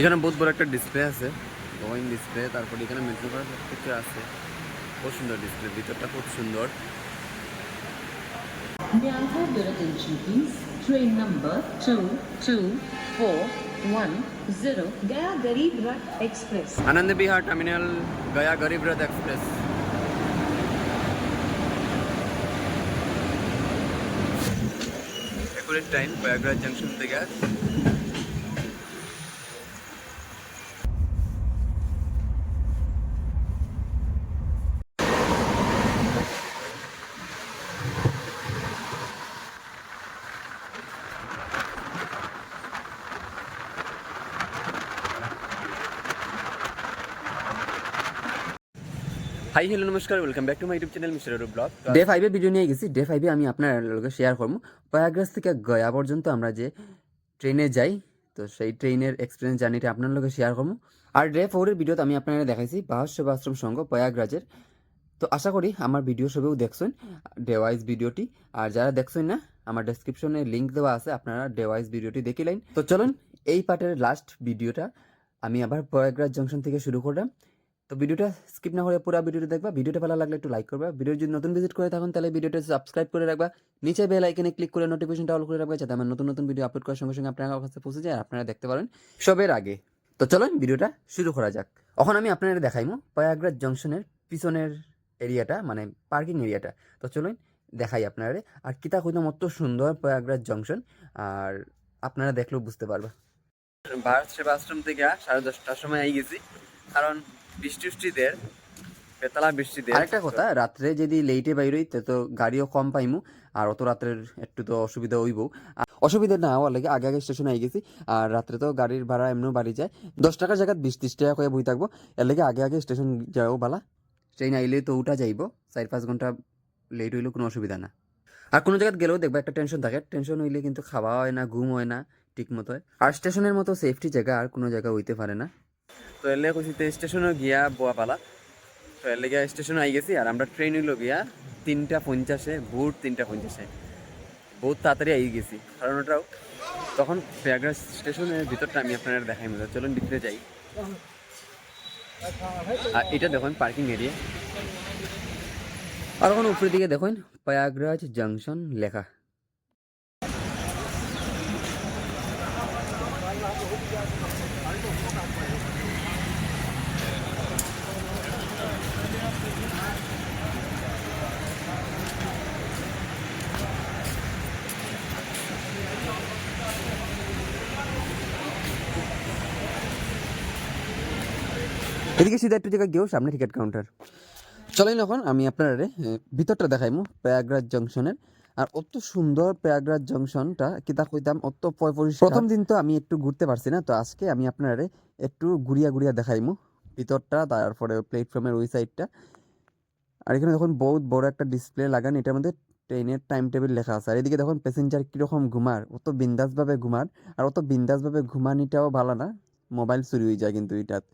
এখানে বহুত বড় একটা ডিসপ্লে আছে ওয়িং ডিসপ্লে তারপর এখানে মেট্রো কিছু আছে। খুব সুন্দর ডিসপ্লে ভিতরটা খুব সুন্দর। আনন্দ Bihar terminal Gaya Garib Rath express time Prayagraj junction থেকে। হাই হ্যালো নমস্কার welcome back to my YouTube channel mister blog day ফাইভে ভিডিও নিয়ে গেছি ডে ফাইভে আমি আপনার লোকে শেয়ার করব। প্রয়াগরাজ থেকে গয়া পর্যন্ত আমরা যে ট্রেনে যাই, তো সেই ট্রেনের এক্সপিরিয়েন্স জার্নিটা আপনার লোকে শেয়ার করব। আর ডে ফোরের ভিডিওতে আমি আপনারা দেখাইছি বাহাস সেবাশ্রম সংঘ প্রয়াগরাজের তো আশা করি আমার ভিডিও সবেও দেখছেন ডেওয়াইজ ভিডিওটি আর যারা দেখছেন না, আমার ডেসক্রিপশনে লিঙ্ক দেওয়া আছে, আপনারা ডেওয়াইজ ভিডিওটি দেখে লাইন তো চলুন, এই পার্টের লাস্ট ভিডিওটা আমি আবার প্রয়াগরাজ জংশন থেকে শুরু করলাম। তো ভিডিওটা স্কিপ না করে পুরো ভিডিওটা দেখবা। ভিডিওটা ভালো লাগলে একটু লাইক করবা। ভিডিও যদি নতুন ভিজিট করে থাকুন তাহলে ভিডিওটা সাবস্ক্রাইব করে রাখবা। নিচে বেল আইকনে ক্লিক করে নোটিফিকেশনটা অল করে রাখবা, যাতে আমার নতুন নতুন ভিডিও আপলোড করার সঙ্গে সঙ্গে আপনার কাছে পৌঁছে যায় আপনারা দেখতে পারেন সবের আগে। তো চলুন ভিডিওটা শুরু করা যাক। এখন আমি আপনাদের দেখাইমু প্রয়াগরাজ জংশনের পিছনের এরিয়াটা মানে পার্কিং এরিয়াটা তো চলুন দেখাই আপনারা আর কিতা কইতাম, অত সুন্দর প্রয়াগরাজ জংশন। আর আপনারা দেখলেও বুঝতে পারবা। ভারত সেবা আশ্রম থেকে সাড়ে দশটার সময় আই গেছি। কারণ বৃষ্টি উষ্টিতে বেতলা বৃষ্টিতে আরেকটা কথা, রাত্রে যদি লেইটে বাইরই তে তো গাড়িও কম পাইমু, আর অত রাত্রের একটু তো অসুবিধা হইব। অসুবিধা না হওয়ার লাগে আগে আগে স্টেশনে আই গেছি আর রাত্রে তো গাড়ির ভাড়া এমনিও বাড়ি যায়। দশ টাকার জায়গায় বিশ ত্রিশ টাকা করে বই থাকব, এর লাগে আগে আগে স্টেশন যাও বালা। ট্রেন আইলে তো উঠা যাইব চার পাঁচ ঘণ্টা লেট হইলেও কোনো অসুবিধা না। আর কোনো জায়গায় গেলেও দেখবা একটা টেনশন থাকে টেনশন হইলে কিন্তু খাওয়া হয় না, ঘুম হয় না, ঠিক মতো আর স্টেশনের মতো সেফটি জায়গা আর কোনো জায়গা হইতে পারে না। তো এলে কইছি তো স্টেশনে গিয়া বোয়া পালা। তো এর লেগে স্টেশনে আই গেছি আর আমরা ট্রেন হইল গিয়া তিনটা পঞ্চাশে, ভোর তিনটা পঞ্চাশে। বহুত তাড়াতাড়ি আই গেছি। কারণ ওটাও তখন প্রয়াগরাজ স্টেশনের ভিতরটা আমি আপনারা দেখাই মতো চলুন ভিতরে যাই। আর এটা দেখুন পার্কিং এরিয়া। আর ওখানে উপরের দিকে দেখুন প্রয়াগরাজ জাংশন লেখা। এদিকে সিধা একটু জায়গায় গিয়েও সামনে টিকিট কাউন্টার। চলেন এখন আমি আপনার ভিতরটা দেখাইমু প্রয়াগরাজ জংশনের। আর অত সুন্দর প্রয়াগরাজ জংশনটা কিতা কইতাম অত প্রথম দিন তো আমি একটু ঘুরতে পারছি না তো আজকে আমি আপনারে একটু ঘুরিয়া ঘুরিয়া দেখাইমু ভিতরটা তারপরে প্ল্যাটফর্মের ওই সাইডটা আর এখানে দেখুন বহুত বড় একটা ডিসপ্লে লাগান এটার মধ্যে ট্রেনের টাইম টেবিল লেখা আছে। আর এদিকে দেখুন প্যাসেঞ্জার কীরকম ঘুমার অত বিন্দাসভাবে ঘুমার। আর অত বিন্দাসভাবে ঘুমানিটাও ভালো না মোবাইল চুরি হয়ে যায় কিন্তু এটাত।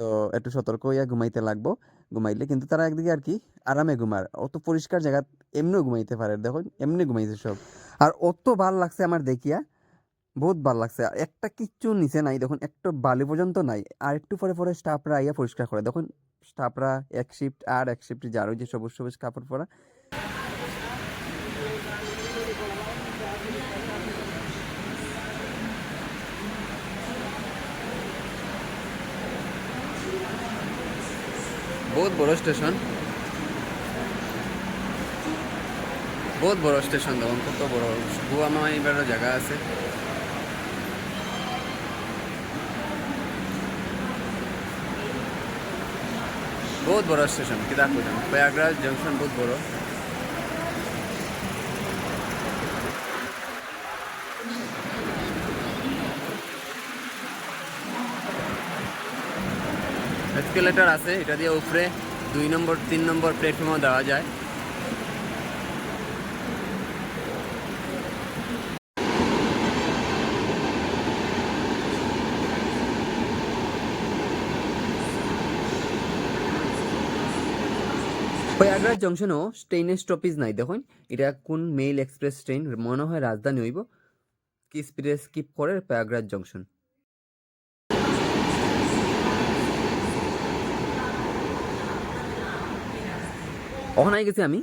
তো একটু সতর্ক হইয়া ঘুমাইতে লাগবো। ঘুমাইলে কিন্তু তারা একদিকে আর কি আরামে ঘুমার। অত পরিষ্কার জায়গা এমনিও ঘুমাইতে পারে, দেখো এমনি ঘুমাইছে সব। আর অত ভালো লাগছে আমার দেখিয়া, বহুত ভালো লাগছে। একটা কিচ্ছু নিচে নাই, দেখুন একটু বালি পর্যন্ত নাই। আর একটু পরে পরে স্টাফরা আইয়া পরিষ্কার করে, দেখুন স্টাফরা এক শিফট আর এক শিফট যার ওই যে সবুজ সবুজ কাপড় পরা বহুত বড় স্টেশন। বহুত বড় স্টেশন, দেখুন, কত বড়। গোয়া মাইবারও জায়গা আছে। বহুত বড় স্টেশন কিতা কইতাম প্রয়াগরাজ জংশন বহুত বড়। এসকেলেটার আছে, এটা দিয়ে উপরে দুই নম্বর, তিন নম্বর প্ল্যাটফর্মও দেওয়া যায়। প্রয়াগরাজ জংশনও ট্রেনের স্টপেজ নাই, দেখুন। এটা কোন মেইল এক্সপ্রেস ট্রেন মনে হয় রাজধানী হইব। কি স্পিডে স্কিপ করে প্রয়াগরাজ জংশন ওখানে গেছি আমি।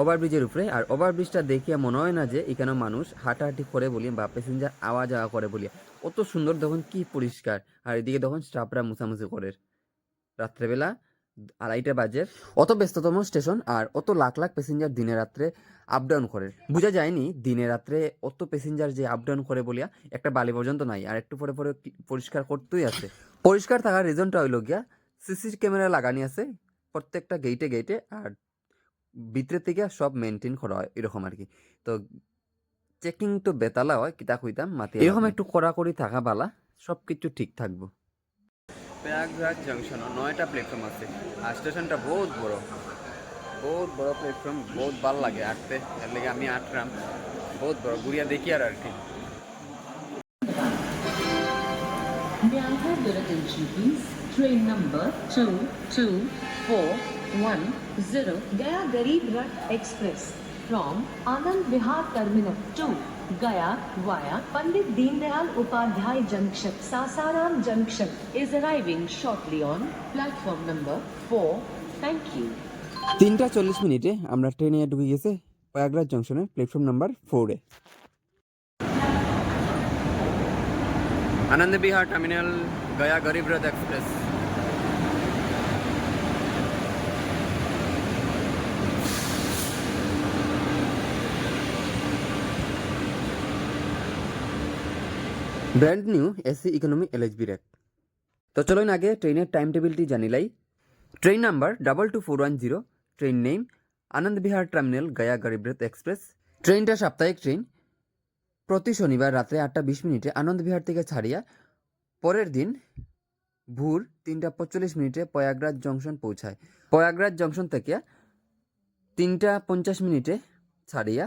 ওভারব্রিজের উপরে। আর ওভারব্রিজটা দেখিয়া মনে হয় না যে এখানে মানুষ হাঁটাহাঁটি করে বলি বা প্যাসেঞ্জার আওয়া যাওয়া করে বলি অত সুন্দর তখন কি পরিষ্কার। আর এদিকে তখন স্টাফরা মুছামুছি করে। রাত্রেবেলা আড়াইটা বাজে। অত ব্যস্ততম স্টেশন আর অত লাখ লাখ প্যাসেঞ্জার দিনে রাত্রে আপ ডাউন করে। বোঝা যায়নি, দিনে রাত্রে অত প্যাসেঞ্জার যে আপ ডাউন করে বলিয়া একটা বালি পর্যন্ত নাই। আর একটু পরে পরে পরিষ্কার করতেই আছে। পরিষ্কার থাকার রিজনটা হইল গিয়া সিসি ক্যামেরা লাগানি আছে প্রত্যেকটা গেইটে গেইটে আর ভিতরে থেকে সব মেনটেন করা হয় এরকম আর কি তো চেকিং তো বেতালা হয় কিতা কইতাম মাতি এরকম একটু কড়া কড়াকড়ি থাকা বালা সব কিছু ঠিক থাকব। প্রয়াগরাজ জংশন নয়টা প্ল্যাটফর্ম আছে। আর স্টেশনটা বহুত বড়। বহুত বড় প্ল্যাটফর্ম বহুত ভালো লাগে আটতে এর লেগে আমি আটরাম বহুত বড় ঘুরিয়া দেখি আর আর কি your attention, please? Train number 224110 Gaya Garib Rath Express from Anand Vihar Terminal to Gaya via Pandit Deendayal Upadhyay Junction, Sasaram Junction is arriving shortly on platform number 4. Thank you. তিনটা চল্লিশ মিনিটে আমরা ট্রেনে ঢুকে গেছে প্রয়াগরাজ জংশনের প্ল্যাটফর্ম নাম্বার ফোরে আনন্দ Bihar terminal Gaya Garib Rath express brand new AC economy LHB rack তো চলুন আগে ট্রেনের টাইম টেবিলটি জানিলাই train number double two four one zero train name Anand Vihar terminal Gaya Garibrath express. ট্রেনটা সাপ্তাহিক ট্রেন। প্রতি শনিবার রাত্রে আটটা বিশ মিনিটে আনন্দ বিহার থেকে ছাড়িয়া পরের দিন ভোর তিনটা পঁয়তাল্লিশ মিনিটে প্রয়াগরাজ জংশন পৌঁছায়। প্রয়াগরাজ জংশন থেকে তিনটা পঞ্চাশ মিনিটে ছাড়িয়া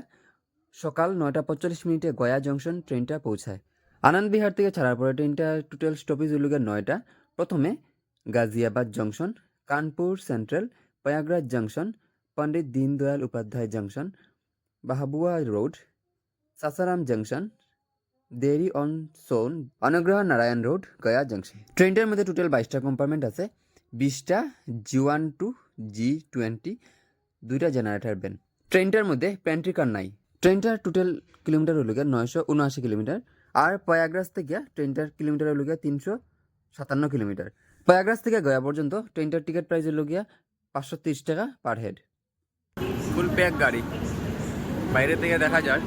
সকাল নয়টা পঁয়তাল্লিশ মিনিটে গয়া জংশন ট্রেনটা পৌঁছায়। আনন্দ বিহার থেকে ছাড়ার পরে ট্রেনটা টোটাল স্টপেজ গিয়ে নয়টা। প্রথমে Ghaziabad junction Kanpur central Prayagraj junction Pandit Deendayal Upadhyay junction Bhabua road Sasaram junction Dehri on Sone, Anugrah Narayan road Gaya junction ট্রেনটার মধ্যে টোটাল বাইশটা কম্পার্টমেন্ট আছে। বিশটা G one two G twenty দুইটা generator van ট্রেনটার মধ্যে pantry কার নাই। ট্রেনটার total kilometre হলো নয়শো উনআশি কিলোমিটার আর প্রয়াগরাজ থেকে ট্রেনটার কিলোমিটার হলো গিয়া তিনশো সাতান্ন কিলোমিটার। প্রয়াগরাজ থেকে গয়া পর্যন্ত ট্রেনটার টিকিট প্রাইস হলো গিয়া পাঁচশো তিরিশ টাকা পার হেড। ফুল প্যাক গাড়ি। বাইরে থেকে দেখা যায়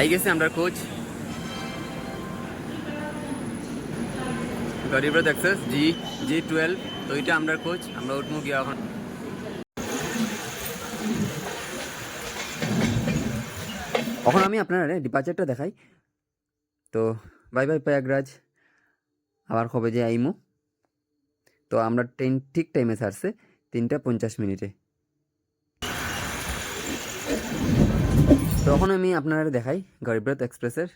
আই গেছে আমরা coach Garib Rath express G G twelve তো ওইটা আমরা কোচ আমরা উঠবো গিয়ে এখন। এখন আমি আপনার ডিপার্চারটা দেখাই? তো বাই বাই প্রয়াগরাজ আবার কবে যে আইমু। তো আমরা ট্রেন ঠিক টাইমে ছাড়ছে, তিনটা পঞ্চাশ মিনিটে। তখন আমি আপনারা দেখাই গরিবরথ এক্সপ্রেসের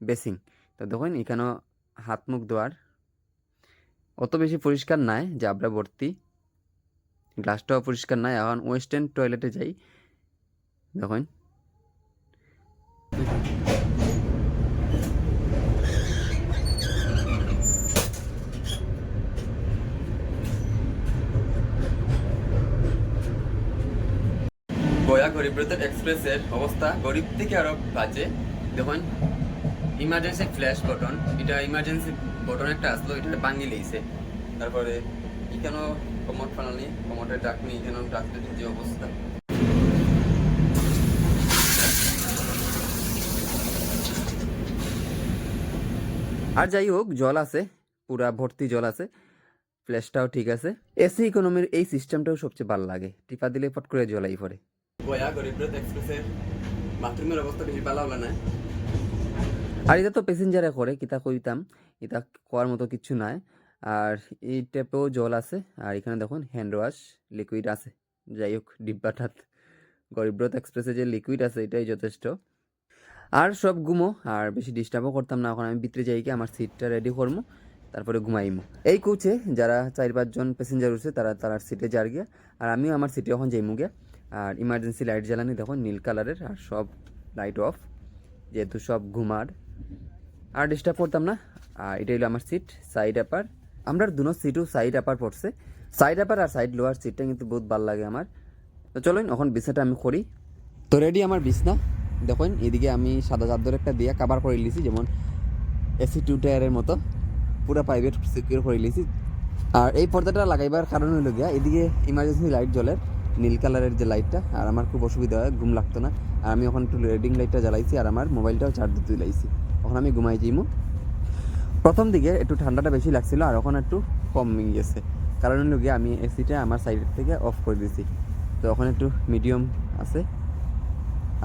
বেসিং। তো দেখুন, এখানেও হাত মুখ দোয়ার অত বেশি পরিষ্কার নাই, জাবরা ভর্তি। গ্লাসটাও পরিষ্কার নাই, এখন ওয়েস্টার্ন টয়লেটে যাই। দেখুন এক্সপ্রেসের অবস্থা গরিব থেকে আরও বাজে। দেখুন ইমার্জেন্সি ফ্ল্যাশ বটন এটা ইমার্জেন্সি বটন একটা আসলো, এটা ভাঙি লেইছে তারপরে এখানেও কমট ফানালি কমটের ডাকনি এখানেও যে অবস্থা। আর যাই হোক, জল আছে, পুরা ভর্তি জল আছে ফ্ল্যাশটাও ঠিক আছে। এসি ইকোনমির এই সিস্টেমটাও সবচেয়ে ভালো লাগে। টিপা দিলে ফট করে জলাই পড়ে। আর এটা তো প্যাসেঞ্জারে করে, কিতা কইতাম, এটা কোয়ার মতো কিছু নাই। আর এই ট্যাপেও জল আছে, আর এখানে দেখুন হ্যান্ড ওয়াশ লিকুইড আছে। যাই হোক, ডিব্বাটাত গরিবরথ এক্সপ্রেসে যে লিকুইড আছে, এটাই যথেষ্ট। আর সব ঘুমো, আর বেশি ডিস্টার্বও করতাম না, এখন আমি ভিতরে যাই কি আমার সিটটা রেডি করব তারপরে ঘুমাইমো। এই কোচে যারা চার পাঁচজন প্যাসেঞ্জার উঠছে, তারা তার সিটে যার গিয়া, আর আমিও আমার সিটে এখন যাইমু গিয়া। আর ইমার্জেন্সি লাইট জ্বালানি দেখো, নীল কালারের আর সব লাইট অফ যেহেতু সব ঘুমার। আর ডিস্টার্ব করতাম না। আর এটা হলো আমার সিট সাইড আপার আমরা দুনো সিটও সাইড আপার পড়ছে। সাইড আপার আর সাইড লোয়ার সিটটা কিন্তু বহুত ভালো লাগে আমার। তো চলুন, এখন বিছনাটা আমি করি। তো রেডি আমার বিছনা। দেখুন, এদিকে আমি সাদা চাদর একটা দিয়ে কাবার করে লিছি যেমন এসি টু টায়ারের মতো। পুরো প্রাইভেট সিকিউর করে লিছি আর এই পর্দাটা লাগাইবার কারণ হলো গিয়া, এদিকে ইমার্জেন্সি লাইট জ্বলে নীল কালারের যে লাইটটা আর আমার খুব অসুবিধা হয়, ঘুম লাগতো না। আর আমি ওখানে একটু রেডিং লাইটটা জ্বালাইছি, আর আমার মোবাইলটাও চার্জ দিতে লাইছি ওখানে আমি ঘুমাই যাইমু। প্রথম দিকে একটু ঠান্ডাটা বেশি লাগছিল, আর ওখানে একটু কম গেছে কারণ হলো গিয়ে আমি এসিটা আমার সাইড থেকে অফ করে দিয়েছি তো ওখানে একটু মিডিয়াম আছে।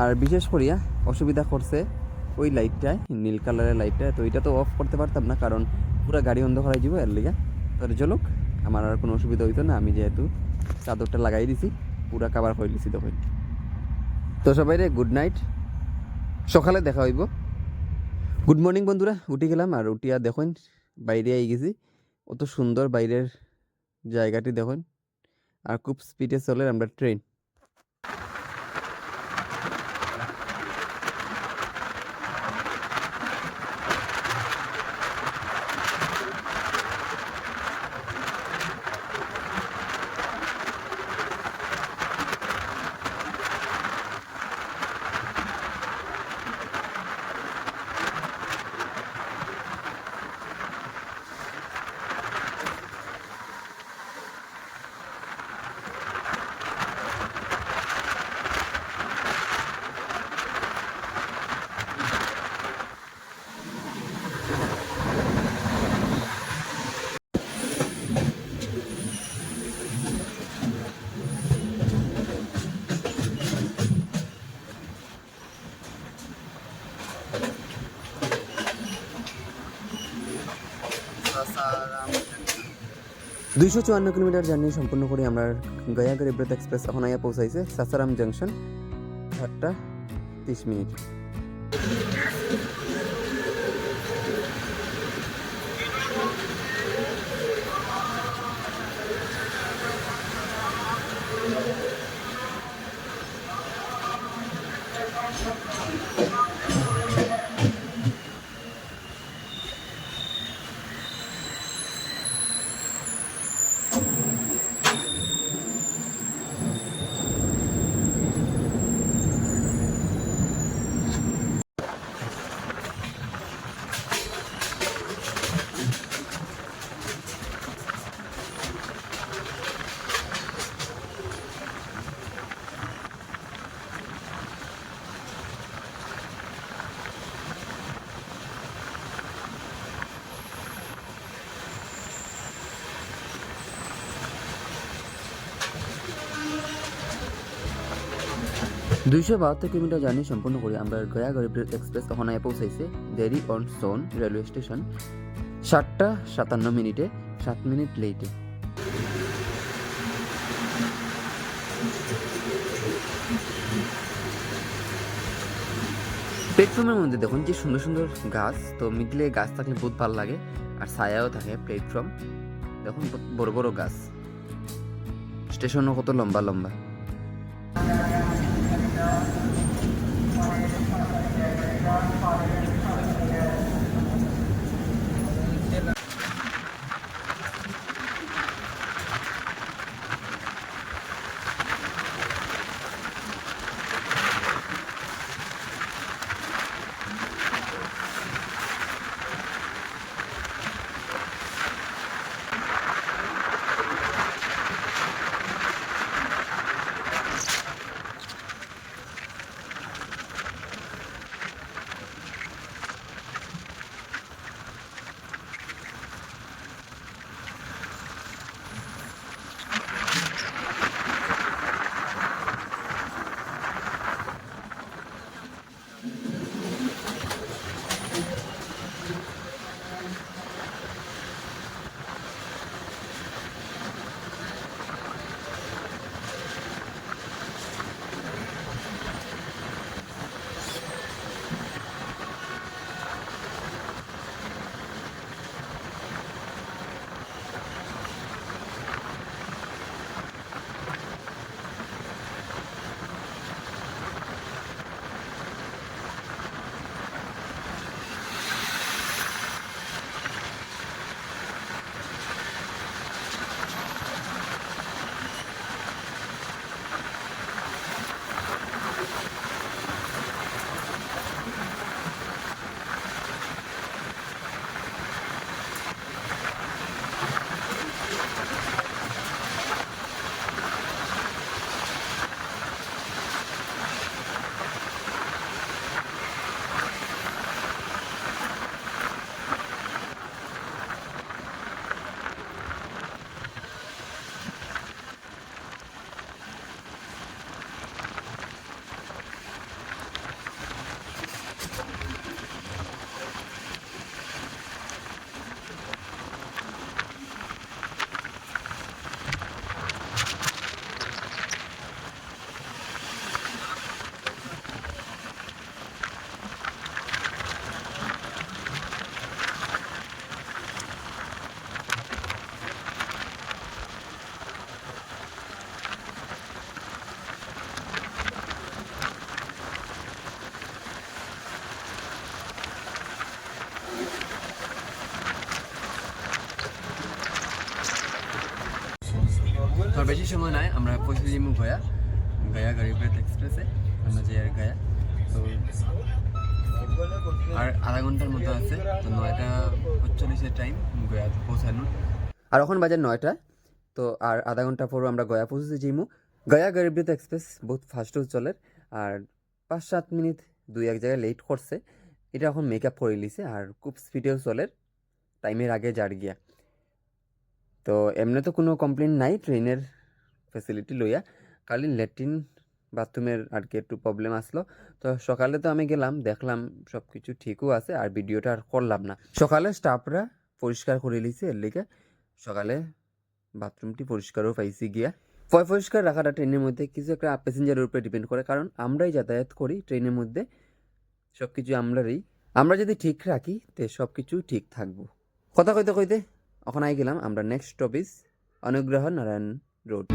আর বিশেষ করিয়া অসুবিধা করছে ওই লাইটটায় নীল কালারের লাইটটা তো এটা তো অফ করতে পারতাম না, কারণ পুরো গাড়ি অন্ধকার হয়ে যাব এর লিগে। তো চলুক, আমার আর কোনো অসুবিধা হইতো না, আমি যেহেতু চাদরটা লাগাই দিছি। পুরা কাবার হয়ে দিছি দেখো তো সবাই রে গুড নাইট সকালে দেখা হইব। গুড মর্নিং বন্ধুরা, উঠে গেলাম আর উঠিয়া দেখুন, বাইরে আই গেছি। অত সুন্দর বাইরের জায়গাটি দেখুন। আর খুব স্পিডে চলে আমরা ট্রেন দুইশো চুয়ান্ন কিলোমিটার জার্নি সম্পূর্ণ করে আমরা গয়া গরিব্রত এক্সপ্রেস এখন আইয়া পৌঁছাইছে সাসারাম জাংশন আটটা তিরিশ মিনিট। দুইশো বাহাত্তর কিলোমিটার জার্নি সম্পূর্ণ করে আমরা গয়া গরিবরথ এক্সপ্রেস তখন আয়া পৌঁছাইছে Dehri on soon railway station সাতটা সাতান্ন মিনিটে, সাত মিনিট লেটে প্ল্যাটফর্মের মধ্যে দেখুন যে সুন্দর সুন্দর গাছ, তো মিডলে গাছ থাকলে বহুত ভালো লাগে আর ছায়াও থাকে প্ল্যাটফর্ম দেখুন বড় বড় গাছ। স্টেশনও কত লম্বা লম্বা। 안녕. বেশি সময় নাই, আমরা পৌঁছে যাব গয়া গয়া গরিবরথ এক্সপ্রেসে আমরা যে আর গয়া। তো আর আধা ঘণ্টার মতো আছে, তো নয়টা পঁচল্লিশের টাইম গয়া পৌঁছানোর আর এখন বাজে নয়টা, তো আর আধা ঘণ্টা পর আমরা গয়া পৌঁছেছি যাইমু। গয়া গরিবরথ এক্সপ্রেস বহুত ফাস্টও চলে, আর পাঁচ সাত মিনিট, দুই এক জায়গায় লেট করছে। এটা এখন মেকআপ করে লিছে আর খুব স্পিডেও চলে টাইমের আগে যার গিয়া। তো এমনি তো কোনো কমপ্লেন নাই ট্রেনের ফেসিলিটি লইয়া খালি ল্যাট্রিন বাথরুমের আর কি একটু প্রবলেম আসলো। তো সকালে তো আমি গেলাম, দেখলাম সব কিছু ঠিকও আছে আর ভিডিওটা আর করলাম না। সকালে স্টাফরা পরিষ্কার করে লিছে এর লিগে। সকালে বাথরুমটি পরিষ্কারও পাইছি গিয়া। পয় পরিষ্কার রাখাটা ট্রেনের মধ্যে কিছু একটা প্যাসেঞ্জারের উপরে ডিপেন্ড করে, কারণ আমরাই যাতায়াত করি ট্রেনের মধ্যে। সব কিছু আমরারই। আমরা যদি ঠিক রাখি, তে সব কিছু ঠিক থাকব। কথা কইতে কইতে ওখানে গেলাম, আমরা নেক্সট স্টপেজ অনুগ্রহ নারায়ণ রোড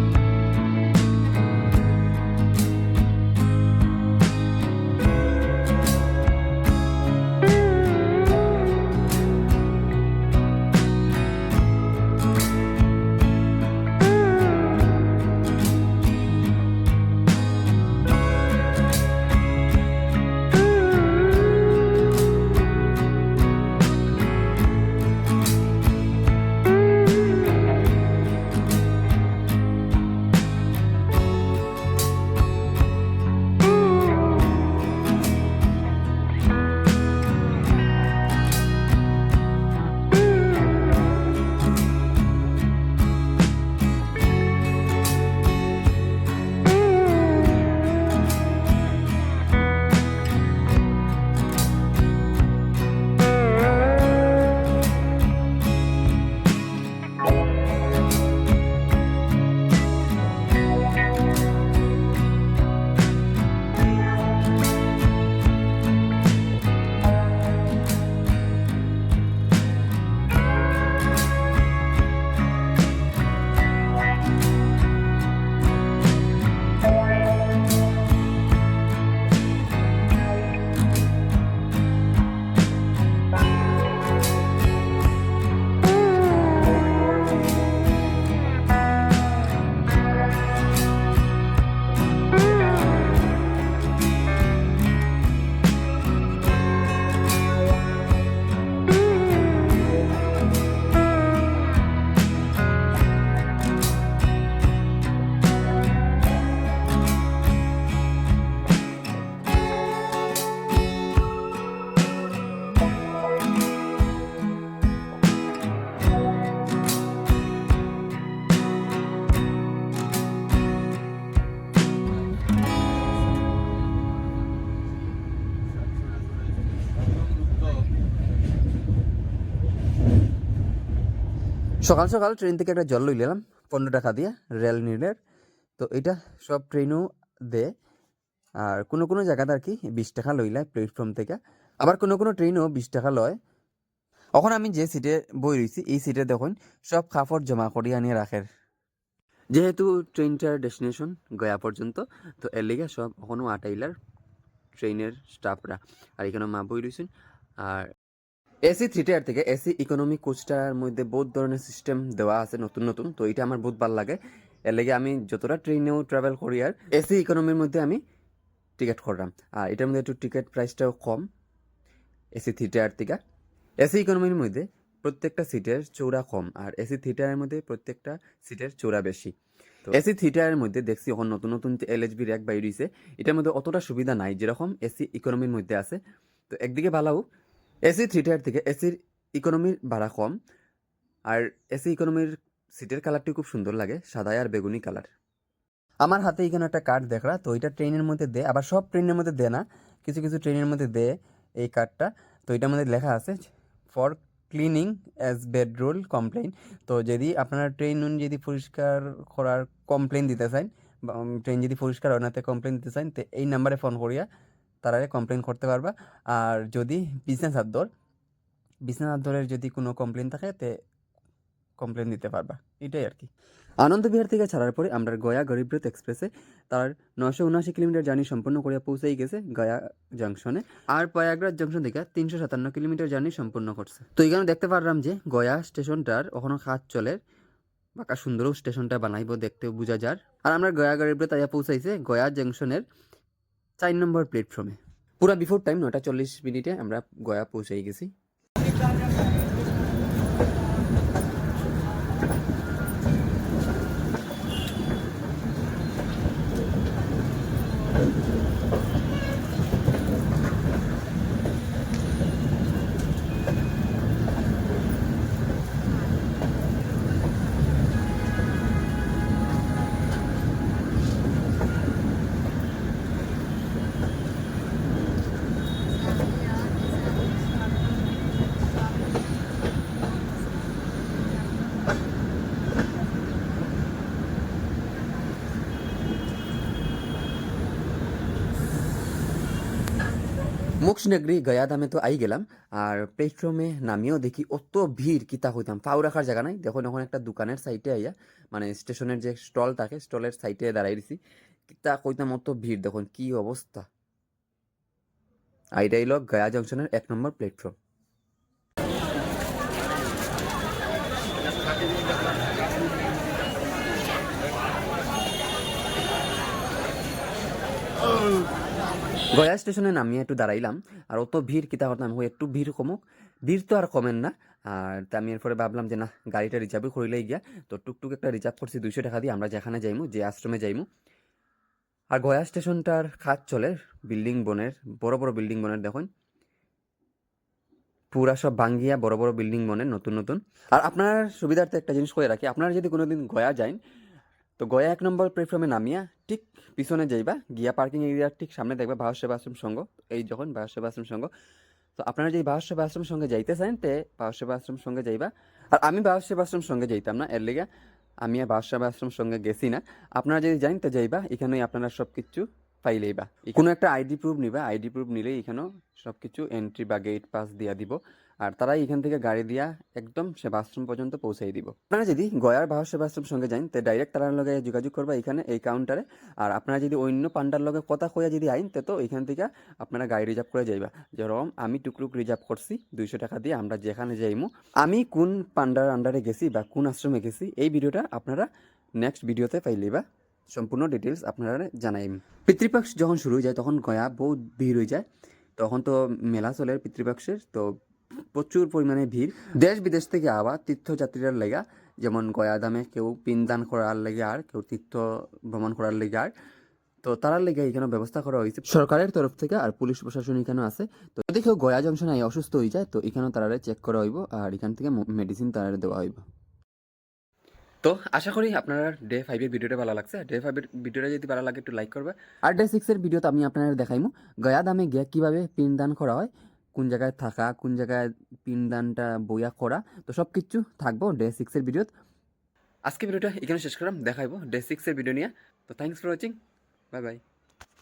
সকাল সকাল ট্রেন থেকে একটা জল লইলাম, পনেরো টাকা দিয়ে রেল নীলের। তো এটা সব ট্রেনও দেয় আর কোনো কোনো জায়গাতে আর কি বিশ টাকা লইলায় প্ল্যাটফর্ম থেকে। আবার কোনো কোনো ট্রেনও বিশ টাকা লয়। এখন আমি যে সিটে বই রয়েছি এই সিটে দেখুন, সব কাপড় জমা করিয়ে আনিয়ে রাখের যেহেতু ট্রেনটার ডেস্টিনেশন গয়া পর্যন্ত, তো এর লিগে সব এখনও আটাইলার ট্রেনের স্টাফরা আর এখানে মা বই রয়েছেন আর এসি থ্রি টায়ার থেকে এসি ইকোনমি কোচটার মধ্যে বহুত ধরনের সিস্টেম দেওয়া আছে, নতুন নতুন। তো এটা আমার বহুত ভালো লাগে। এর লেগে আমি যতটা ট্রেনেও ট্রাভেল করি আর এসি ইকোনমির মধ্যে আমি টিকিট করলাম। আর এটার মধ্যে একটু টিকিট প্রাইসটাও কম। এসি থ্রি টায়ার থেকে। এসি ইকোনমির মধ্যে প্রত্যেকটা সিটের চৌড়া কম আর এসি থ্রি টায়ারের মধ্যে প্রত্যেকটা সিটের চৌড়া বেশি। তো এসি থ্রি টায়ারের মধ্যে দেখছি এখন নতুন নতুন যে এল এইচ বি র্যাক বাইর হয়েছে এটার মধ্যে অতটা সুবিধা নাই, যেরকম এসি ইকোনমির মধ্যে আছে। তো একদিকে ভালো এসি থ্রি টায়ার থেকে এসির ইকোনমির ভাড়া কম, আর এসি ইকোনমির সিটের কালারটি খুব সুন্দর লাগে সাদা আর বেগুনি কালার আমার হাতে এখানে একটা কার্ড দেখরা তো এটা ট্রেনের মধ্যে দে, আবার সব ট্রেনের মধ্যে দে না, কিছু কিছু ট্রেনের মধ্যে দে এই কার্ডটা তো এটার মধ্যে লেখা আছে for cleaning as bedroll complain তো যদি আপনারা ট্রেন যদি পরিষ্কার করার কমপ্লেন দিতে চান ট্রেন যদি পরিষ্কার হয় না কমপ্লেন দিতে চান, তো এই নাম্বারে ফোন করিয়া তারা কমপ্লেন করতে পারবা। আর যদি বিজনেস আদর বিজনেস আদরের যদি কোনো কমপ্লেন থাকে, তে কমপ্লেন দিতে পারবা। এটাই আর কি আনন্দ বিহার থেকে ছাড়ার পরে আমরা গয়া গরিবরথ এক্সপ্রেসে তার নশো উনআশি কিলোমিটার জার্নি সম্পন্ন করিয়া পৌঁছেই গেছে গয়া জংশনে আর প্রয়াগরাজ জংশন থেকে তিনশো সাতান্ন কিলোমিটার জার্নি সম্পূর্ণ করছে। তো এখানে দেখতে পারলাম যে গয়া স্টেশনটার ওখানে কাজ চলে। বাঁকা সুন্দরও স্টেশনটা বানাইব দেখতেও বোঝা যার। আর আমরা গয়া গাড়ির তাইয়া পৌঁছাইছে গয়া জংশনের চার নম্বর প্ল্যাটফর্মে পুরা বিফোর টাইম নটা চল্লিশ মিনিটে আমরা গয়া পৌঁছে গেছি। মোক্ষনগরী গয়াধামে তো আই গেলাম। আর প্লেটফর্মে নামিয়েও দেখি অত ভিড় কিতা হইতাম পাও রাখার জায়গা নাই। দেখুন এখন একটা দোকানের সাইটে আইয়া মানে স্টেশনের যে স্টল থাকে স্টলের সাইটে দাঁড়াই দিছি। কিতা কইতাম অত ভিড় দেখুন কি অবস্থা। আইটাই লোক গয়া জংশনের এক নম্বর প্ল্যাটফর্ম গয়া স্টেশনে নামিয়ে একটু দাঁড়াইলাম, আর অত ভিড় কিতা হই একটু ভিড় কমুক। ভিড় তো আর কমেন না, আর তা আমি এরপরে ভাবলাম যে না, গাড়িটা রিজার্ভ করিলেই গিয়া, তো টুকটুক একটা রিজার্ভ করছি দুইশো টাকা দিয়ে, আমরা যেখানে যাইমু, যে আশ্রমে যাইমু। আর গয়া স্টেশনটার কাজ চলে, বিল্ডিং বনের, বড় বড় বিল্ডিং বনের দেখুন। পুরা সব ভাঙ্গিয়া বড় বড় বিল্ডিং বনের, নতুন নতুন। আর আপনার সুবিধার্থে একটা জিনিস করে রাখি, আপনারা যদি কোনোদিন গয়া যান তো গয়া এক নম্বর প্ল্যাটফর্মে নামিয়া ঠিক পিছনে যাইবা, গিয়া পার্কিং এরিয়ার ঠিক সামনে দেখবা ভারত সেবা আশ্রম সংঘ এই যখন ভারত সেবা আশ্রম সংঘ তো আপনারা যদি ভারত সেবা আশ্রম সঙ্গে যাইতে চান, তে ভারত সেবা আশ্রম সঙ্গে যাইবা। আর আমি ভারত সেবা আশ্রম সঙ্গে যাইতাম না, এর লেগে আমি আর ভারত সেবা আশ্রম সঙ্গে গেছি না। আপনারা যদি জানেন তো যাইবা, এখানেই আপনারা সব কিছু পাইলেইবা কোনো একটা আইডি প্রুফ নিবা আইডি প্রুফ নিলেই এখানেও সব কিছু এন্ট্রি বা গেট পাস দিয়া দিব। আর তারা এখান থেকে গাড়ি দিয়া একদম সেবাশ্রম পর্যন্ত পৌঁছাই দিব। আপনারা যদি গয়ার ভারত সেবাশ্রম সঙ্গে যান, তো ডাইরেক্ট তারার লগে যোগাযোগ করবা এখানে, এই কাউন্টারে আর আপনারা যদি অন্য পান্ডার লগে কথা কইয়া যদি আইন, তো এখান থেকে আপনারা গাড়ি রিজার্ভ করে যাইবা। যেরকম আমি টুকটুক রিজার্ভ করছি, দুইশো টাকা দিয়ে আমরা যেখানে যাইমু, আমি কোন পান্ডার আন্ডারে গেছি বা কোন আশ্রমে গেছি, এই ভিডিওটা আপনারা নেক্সট ভিডিওতে পাইলেবা। সম্পূর্ণ ডিটেলস আপনারা জানাইম। পিতৃপক্ষ যখন শুরু হয়ে যায়, তখন গয়া বহুত ভিড় হয়ে যায়। তখন তো মেলা চলে পিতৃপক্ষের, তো প্রচুর পরিমাণে ভিড়। দেশ বিদেশ থেকে আবার তীর্থযাত্রীরা লেগা, যেমন গয়াদামে কেউ পিনদান করার লেগে আর, কেউ তীর্থ ভ্রমণ করার লেগে আর। তো তারার লেগে এখানে ব্যবস্থা করা হয়েছে। সরকারের তরফ থেকে আর পুলিশ প্রশাসন এখানে আছে। তো যদি কেউ গয়া জংশনে অসুস্থ হয়ে যায়, তো এখানে তারারে চেক করা হইব আর এখান থেকে মেডিসিন তারারে দেওয়া হইব। তো আশা করি আপনারা ডে ফাইভের ভিডিওটা ভালো লাগছে। ডে ফাইভের ভিডিওটা যদি ভালো লাগে একটু লাইক করবে। আর ডে সিক্সের ভিডিওতে আমি আপনাদের দেখাইমু। গয়া দামে গিয়ে কীভাবে পিনদান করা হয় কোন জায়গায় থাকা, কোন জায়গায় পিনদানটা বইয়া করা, তো সব কিছু থাকব ডে সিক্সের ভিডিওত আজকে ভিডিওটা এখানে শেষ করলাম, দেখাইবো ডে সিক্সের ভিডিও নিয়ে। তো thanks for watching bye bye